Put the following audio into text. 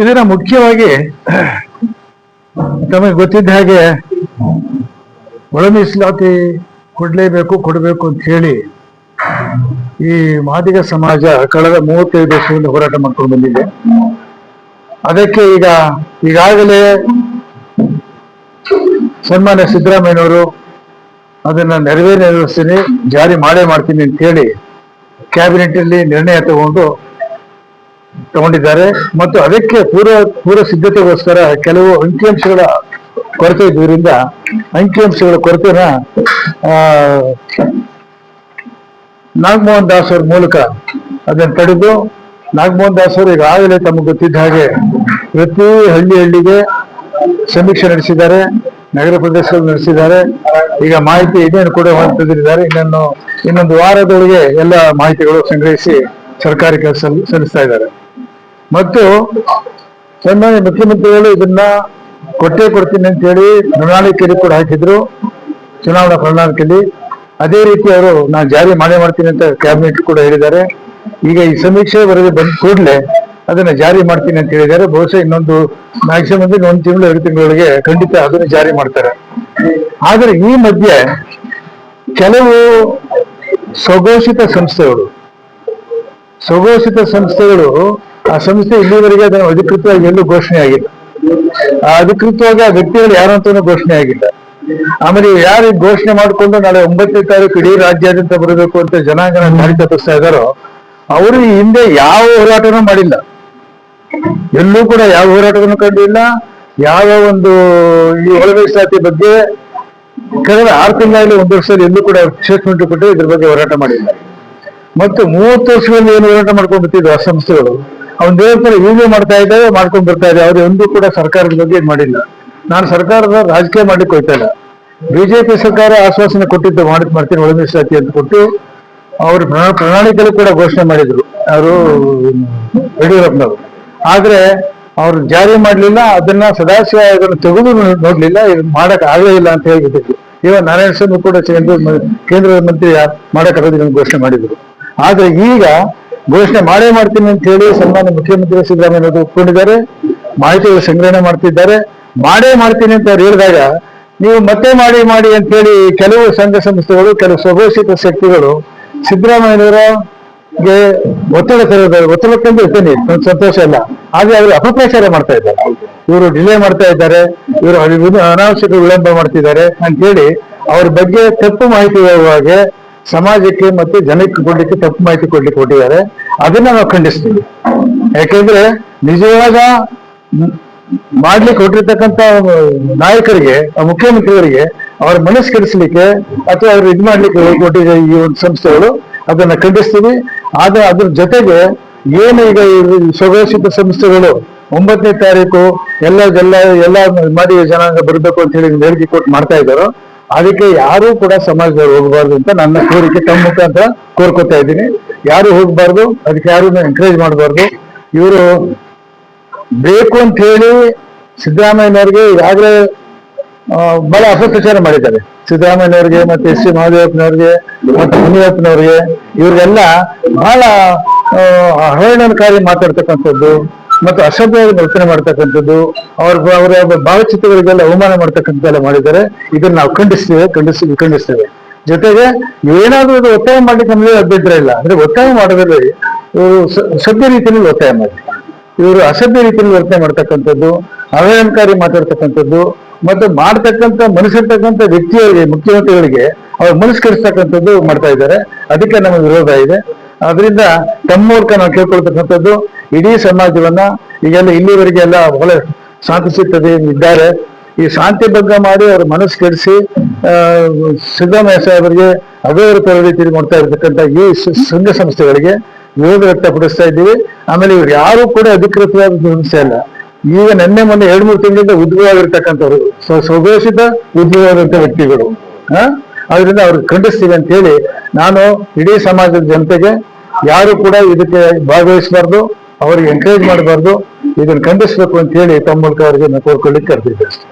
ಇದನ್ನ ಮುಖ್ಯವಾಗಿ ತಮಗೆ ಗೊತ್ತಿದ್ದ ಹಾಗೆ ಒಳ ಮೀಸಲಾತಿ ಕೊಡ್ಲೇಬೇಕು, ಕೊಡಬೇಕು ಅಂತ ಹೇಳಿ ಈ ಮಾದಿಗ ಸಮಾಜ ಕಳೆದ ಮೂವತ್ತೈದು ವರ್ಷದಿಂದ ಹೋರಾಟ ಮಾಡ್ಕೊಂಡು ಬಂದಿದೆ. ಅದಕ್ಕೆ ಈಗ ಈಗಾಗಲೇ ಸನ್ಮಾನ್ಯ ಸಿದ್ದರಾಮಯ್ಯನವರು ಅದನ್ನ ನೆರವೇರಿಸ್ತೀನಿ, ಜಾರಿ ಮಾಡೇ ಮಾಡ್ತೀನಿ ಅಂತ ಹೇಳಿ ಕ್ಯಾಬಿನೆಟ್ ಅಲ್ಲಿ ನಿರ್ಣಯ ತಗೊಂಡು ತಗೊಂಡಿದ್ದಾರೆ. ಮತ್ತು ಅದಕ್ಕೆ ಪೂರ್ವ ಪೂರ್ವ ಸಿದ್ಧತೆಗೋಸ್ಕರ ಕೆಲವು ಅಂಕಿಅಂಶಗಳ ಕೊರತೆ ಇದ್ದುದರಿಂದ, ಅಂಕಿಅಂಶಗಳ ಕೊರತೆನ ನಾಗಮೋಹನ್ ದಾಸ್ ಅವ್ರ ಮೂಲಕ ಅದನ್ನು ತಡೆದು, ನಾಗಮೋಹನ್ ದಾಸ್ ಅವರು ಈಗಾಗಲೇ ತಮಗೆ ಗೊತ್ತಿದ್ದ ಹಾಗೆ ಪ್ರತಿ ಹಳ್ಳಿ ಹಳ್ಳಿಗೆ ಸಮೀಕ್ಷೆ ನಡೆಸಿದ್ದಾರೆ, ನಗರ ಪ್ರದೇಶದಲ್ಲಿ ನಡೆಸಿದ್ದಾರೆ. ಈಗ ಮಾಹಿತಿ ಇದೇನು ಕೂಡ ಹೊಂದಿದ್ದಾರೆ ಇನ್ನೊಂದು ವಾರದೊಳಗೆ ಎಲ್ಲ ಮಾಹಿತಿಗಳು ಸಂಗ್ರಹಿಸಿ ಸರ್ಕಾರಕ್ಕೆ ಸಲ್- ಸಲ್ಲಿಸ್ತಾ ಇದ್ದಾರೆ. ಮತ್ತು ಸನ್ಮಾನ್ಯ ಮುಖ್ಯಮಂತ್ರಿಗಳು ಇದನ್ನ ಕೊಟ್ಟೇ ಕೊಡ್ತೀನಿ ಅಂತ ಹೇಳಿ ಪ್ರಣಾಳಿಕೆಯಲ್ಲಿ ಕೂಡ ಹಾಕಿದ್ರು ಚುನಾವಣಾ ಪ್ರಣಾಳಿಕೆಯಲ್ಲಿ ಅದೇ ರೀತಿ ಅವರು ನಾನು ಜಾರಿ ಮಾಡೇ ಮಾಡ್ತೀನಿ ಅಂತ ಕ್ಯಾಬಿನೆಟ್ ಕೂಡ ಹೇಳಿದ್ದಾರೆ. ಈಗ ಈ ಸಮೀಕ್ಷೆ ವರದಿ ಬಂದ ಕೂಡಲೇ ಅದನ್ನ ಜಾರಿ ಮಾಡ್ತೀನಿ ಅಂತ ಹೇಳಿದ್ದಾರೆ. ಬಹುಶಃ ಇನ್ನೊಂದು ಮ್ಯಾಕ್ಸಿಮಮ್ ಅಂದ್ರೆ ಒಂದು ತಿಂಗಳು, ಎರಡು ತಿಂಗಳೊಳಗೆ ಖಂಡಿತ ಅದನ್ನು ಜಾರಿ ಮಾಡ್ತಾರೆ. ಆದ್ರೆ ಈ ಮಧ್ಯೆ ಕೆಲವು ಸ್ವಘೋಷಿತ ಸಂಸ್ಥೆಗಳು ಸ್ವಘೋಷಿತ ಸಂಸ್ಥೆಗಳು ಆ ಸಂಸ್ಥೆ ಇಲ್ಲಿವರೆಗೆ ಅದನ್ನು ಅಧಿಕೃತವಾಗಿ ಎಲ್ಲೂ ಘೋಷಣೆ ಆಗಿಲ್ಲ. ಆ ಅಧಿಕೃತವಾಗಿ ಆ ವ್ಯಕ್ತಿಗಳು ಯಾರು ಅಂತಾನೂ ಘೋಷಣೆ ಆಗಿಲ್ಲ. ಆಮೇಲೆ ಯಾರು ಘೋಷಣೆ ಮಾಡಿಕೊಂಡು ನಾಳೆ ಒಂಬತ್ತನೇ ತಾರೀಕು ಇಡೀ ರಾಜ್ಯಾದ್ಯಂತ ಬರಬೇಕು ಅಂತ ಜನಾಂಗನ ದಾರಿ ತಪ್ಪಿಸ್ತಾ ಇದ್ದಾರೋ, ಅವರು ಈ ಹಿಂದೆ ಯಾವ ಹೋರಾಟನೂ ಮಾಡಿಲ್ಲ. ಎಲ್ಲೂ ಕೂಡ ಯಾವ ಹೋರಾಟವನ್ನು ಕಂಡಿಲ್ಲ. ಯಾವ ಒಂದು ಈ ಒಳ ಮೀಸಲಾತಿ ಬಗ್ಗೆ ಕಳೆದ ಆರು ತಿಂಗಳಲ್ಲಿ ಒಂದು ವರ್ಷದಲ್ಲಿ ಎಲ್ಲೂ ಕೂಡ ಸ್ಟೇಟ್ಮೆಂಟ್ ಕೊಟ್ಟು ಇದ್ರ ಬಗ್ಗೆ ಹೋರಾಟ ಮಾಡಿಲ್ಲ. ಮತ್ತು ಮೂವತ್ತು ವರ್ಷಗಳಲ್ಲಿ ಏನು ಹೋರಾಟ ಮಾಡ್ಕೊಂಡು ಆ ಸಂಸ್ಥೆಗಳು? ಅವ್ನ ದೇವಸ್ಥಾನ ಈಗಲೂ ಮಾಡ್ತಾ ಇದ್ದಾವೆ ಮಾಡ್ಕೊಂಡು ಬರ್ತಾ ಇದ್ದಾರೆ ಅವ್ರು ಎಂದೂ ಕೂಡ ಸರ್ಕಾರದ ಬಗ್ಗೆ ಮಾಡಿಲ್ಲ. ನಾನು ಸರ್ಕಾರದ ರಾಜಕೀಯ ಮಾಡ್ಲಿಕ್ಕೆ ಹೋಯ್ತಾ ಇಲ್ಲ. ಬಿಜೆಪಿ ಸರ್ಕಾರ ಆಶ್ವಾಸನೆ ಕೊಟ್ಟಿದ್ದು ಮಾಡಿ, ಮಾಡ್ತೀನಿ ಒಳ ಮೀಸಲಾತಿ ಅಂತ ಕೊಟ್ಟು ಅವರು ಪ್ರಣಾ- ಪ್ರಣಾಳಿಕೆಯಲ್ಲಿ ಕೂಡ ಘೋಷಣೆ ಮಾಡಿದ್ರು. ಅವರು ಯಡಿಯೂರಪ್ಪನವರು. ಆದ್ರೆ ಅವ್ರು ಜಾರಿ ಮಾಡಲಿಲ್ಲ, ಅದನ್ನ ಸದಾಶಿವ ಇದನ್ನು ತೆಗೆದು ನೋಡಲಿಲ್ಲ ಮಾಡಕ್ ಆಗಲೇ ಇಲ್ಲ ಅಂತ ಹೇಳ್ಬಿಟ್ಟಿದ್ರು. ಇವಾಗ ನಾರಾಯಣ ಸ್ವಾಮಿ ಕೂಡ ಕೇಂದ್ರ ಕೇಂದ್ರದ ಮಂತ್ರಿ ಮಾಡಕ್ಕಾಗೋದಿಲ್ಲ ಘೋಷಣೆ ಮಾಡಿದ್ರು. ಆದ್ರೆ ಈಗ ಘೋಷಣೆ ಮಾಡೇ ಮಾಡ್ತೀನಿ ಅಂತ ಹೇಳಿ ಸನ್ಮಾನ್ಯ ಮುಖ್ಯಮಂತ್ರಿ ಸಿದ್ದರಾಮಯ್ಯ ಒಪ್ಕೊಂಡಿದ್ದಾರೆ. ಮಾಹಿತಿಗಳು ಸಂಗ್ರಹಣೆ ಮಾಡ್ತಿದ್ದಾರೆ. ಮಾಡೇ ಮಾಡ್ತೀನಿ ಅಂತ ಅವ್ರು ಹೇಳಿದಾಗ ನೀವು ಮತ್ತೆ ಮಾಡಿ ಮಾಡಿ ಅಂತ ಹೇಳಿ ಕೆಲವು ಸಂಘ ಸಂಸ್ಥೆಗಳು, ಕೆಲವು ಸ್ವಘೋಷಿತ ಶಕ್ತಿಗಳು ಸಿದ್ದರಾಮಯ್ಯನವರಿಗೆ ಒತ್ತಡ ತರೋದಾರೆ ಒತ್ತಡ ತಂದು ಇರ್ತೇನೆ. ಸಂತೋಷ ಇಲ್ಲ ಹಾಗೆ ಅವರು ಅಪಪ್ರಚಾರ ಮಾಡ್ತಾ ಇದ್ದಾರೆ. ಇವರು ಡಿಲೇ ಮಾಡ್ತಾ ಇದ್ದಾರೆ. ಇವರು ಅನಾವಶ್ಯಕ ವಿಳಂಬ ಮಾಡ್ತಿದ್ದಾರೆ ಅಂತ ಹೇಳಿ ಅವ್ರ ಬಗ್ಗೆ ತಪ್ಪು ಮಾಹಿತಿ ಹೇಳುವಾಗೆ ಸಮಾಜಕ್ಕೆ ಮತ್ತೆ ಜನಕ್ಕೆ ಕೊಡ್ಲಿಕ್ಕೆ ತಪ್ಪು ಮಾಹಿತಿ ಕೊಡ್ಲಿಕ್ಕೆ ಕೊಟ್ಟಿದ್ದಾರೆ. ಅದನ್ನ ನಾವು ಖಂಡಿಸ್ತೀವಿ. ಯಾಕೆಂದ್ರೆ ನಿಜವಾದ ಮಾಡ್ಲಿಕ್ಕೆ ಹೊಟ್ಟಿರ್ತಕ್ಕಂತ ನಾಯಕರಿಗೆ, ಮುಖ್ಯಮಂತ್ರಿಯವರಿಗೆ ಅವರ ಮನಸ್ಸು ಕೆಡಿಸ್ಲಿಕ್ಕೆ ಅಥವಾ ಅವ್ರು ಇದು ಮಾಡ್ಲಿಕ್ಕೆ ಕೊಟ್ಟಿದೆ ಈ ಒಂದು ಸಂಸ್ಥೆಗಳು ಅದನ್ನ ಖಂಡಿಸ್ತೀವಿ. ಆದ್ರೆ ಅದ್ರ ಜೊತೆಗೆ ಏನು ಈಗ ಸ್ವಘೋಷಿತ ಸಂಸ್ಥೆಗಳು ಒಂಬತ್ತನೇ ತಾರೀಕು ಎಲ್ಲ ಎಲ್ಲ ಎಲ್ಲ ಮಾಡಿ ಜನಾಂಗ ಬರಬೇಕು ಅಂತ ಹೇಳಿ ಹೇಳಿಕೆ ಕೊಟ್ಟು ಮಾಡ್ತಾ ಇದ್ದಾರೋ ಅದಕ್ಕೆ ಯಾರು ಕೂಡ ಸಮಾಜದಲ್ಲಿ ಹೋಗಬಾರ್ದು ಅಂತ ನನ್ನ ಕೋರಿಕೆ ತಮ್ಮ ಮುಖಾಂತರ ಕೋರ್ಕೋತಾ ಇದ್ದೀನಿ. ಯಾರು ಹೋಗಬಾರ್ದು, ಅದಕ್ಕೆ ಯಾರು ಎನ್ಕರೇಜ್ ಮಾಡಬಾರ್ದು. ಇವರು ಬೇಕು ಅಂತ ಹೇಳಿ ಸಿದ್ದರಾಮಯ್ಯನವ್ರಿಗೆ ಈಗಾಗಲೇ ಬಹಳ ಅಪಪ್ರಚಾರ ಮಾಡಿದ್ದಾರೆ. ಸಿದ್ದರಾಮಯ್ಯನವ್ರಿಗೆ ಮತ್ತೆ ಎಸ್ ಸಿ ಮಹಾದೇವಪ್ಪನವ್ರಿಗೆ ಮತ್ತೆ ಮುನಿಯಪ್ಪನವ್ರಿಗೆ, ಇವ್ರಿಗೆಲ್ಲ ಬಹಳ ಅವಹೇಳನಕಾರಿ ಮಾತಾಡ್ತಕ್ಕಂಥದ್ದು. ಮತ್ತು ಅಸಭ್ಯವಾಗಿ ವರ್ತನೆ ಮಾಡ್ತಕ್ಕಂಥದ್ದು, ಅವ್ರ ಅವರ ಭಾವಚಿತ್ರಗಳಿಗೆಲ್ಲ ಅವಮಾನ ಮಾಡ್ತಕ್ಕಂಥದ್ದೆಲ್ಲ ಮಾಡಿದ್ದಾರೆ. ಇದನ್ನ ನಾವು ಖಂಡಿಸ್ತೇವೆ ಖಂಡಿಸಿ ಖಂಡಿಸ್ತೇವೆ. ಜೊತೆಗೆ ಏನಾದ್ರೂ ಅದು ಒತ್ತಾಯ ಮಾಡ್ಲಿಕ್ಕೆ ನಮಗೆ ಅಭ್ಯಂತರ ಇಲ್ಲ. ಅಂದ್ರೆ ಒತ್ತಾಯ ಮಾಡೋದ್ರಲ್ಲಿ ಇವರು ಸಭ್ಯ ರೀತಿಯಲ್ಲಿ ಒತ್ತಾಯ ಮಾಡಿ ಇವರು ಅಸಭ್ಯ ರೀತಿಯಲ್ಲಿ ವರ್ತನೆ ಮಾಡ್ತಕ್ಕಂಥದ್ದು, ಅವಹೇಳನಕಾರಿ ಮಾತಾಡ್ತಕ್ಕಂಥದ್ದು, ಮತ್ತು ಮಾಡ್ತಕ್ಕಂಥ, ಮನಸ್ಸಿರ್ತಕ್ಕಂಥ ವ್ಯಕ್ತಿಯವರಿಗೆ ಮುಖ್ಯಮಂತ್ರಿಗಳಿಗೆ ಅವ್ರು ಮನಸ್ಕರಿಸ್ತಕ್ಕಂಥದ್ದು ಮಾಡ್ತಾ ಇದ್ದಾರೆ. ಅದಕ್ಕೆ ನಮ್ಮ ವಿರೋಧ ಇದೆ. ಅದರಿಂದ ತಮ್ಮ ನಾವು ಕೇಳ್ಕೊಳ್ತಕ್ಕಂಥದ್ದು ಇಡೀ ಸಮಾಜವನ್ನ ಈಗೆಲ್ಲ ಇಲ್ಲಿವರೆಗೆ ಎಲ್ಲ ಒಳ್ಳೆ ಶಾಂತಿಸುತ್ತದೆ ಇದ್ದಾರೆ. ಈ ಶಾಂತಿ ಭಂಗ ಮಾಡಿ ಅವ್ರ ಮನಸ್ಸು ಕೆಡಿಸಿ ಸಿದ್ದರಾಮಯ್ಯ ಸಾಹೇಬರಿಗೆ ಅಗೌರವ ರೀತಿಯಲ್ಲಿ ಮಾಡ್ತಾ ಇರ್ತಕ್ಕಂಥ ಈ ಸಂಘ ಸಂಸ್ಥೆಗಳಿಗೆ ವಿರೋಧ ವ್ಯಕ್ತಪಡಿಸ್ತಾ ಇದ್ದೀವಿ. ಆಮೇಲೆ ಇವ್ರು ಯಾರು ಕೂಡ ಅಧಿಕೃತವಾದ ಸಂಸ್ಥೆ ಅಲ್ಲ. ಈಗ ನಿನ್ನೆ ಮೊನ್ನೆ ಎರಡ್ ಮೂರು ತಿಂಗಳಿಂದ ಉದ್ಭವವಾಗಿರ್ತಕ್ಕಂಥವ್ರು ಸ್ವ- ಸ್ವಘೋಷಿತ ಉದ್ಭವವಾದಂಥ ವ್ಯಕ್ತಿಗಳು ಅದರಿಂದ ಅವ್ರಿಗೆ ಖಂಡಿಸ್ತೀವಿ ಅಂತ ಹೇಳಿ ನಾನು ಇಡೀ ಸಮಾಜದ ಜನತೆಗೆ ಯಾರು ಕೂಡ ಇದಕ್ಕೆ ಭಾಗವಹಿಸಬಾರ್ದು. ಅವರಿಗೆ ಎನ್ಕರೇಜ್ ಮಾಡಬಾರ್ದು. ಇದನ್ನು ಖಂಡಿಸ್ಬೇಕು ಅಂತ ಹೇಳಿ ತಮ್ಮ ಮೂಲಕ ಅವರಿಗೆ ಕೋರ್ಕೊಳ್ಳಿಕ್ಕೆ ಕರೆದಿದ್ದೆ ಅಷ್ಟೇ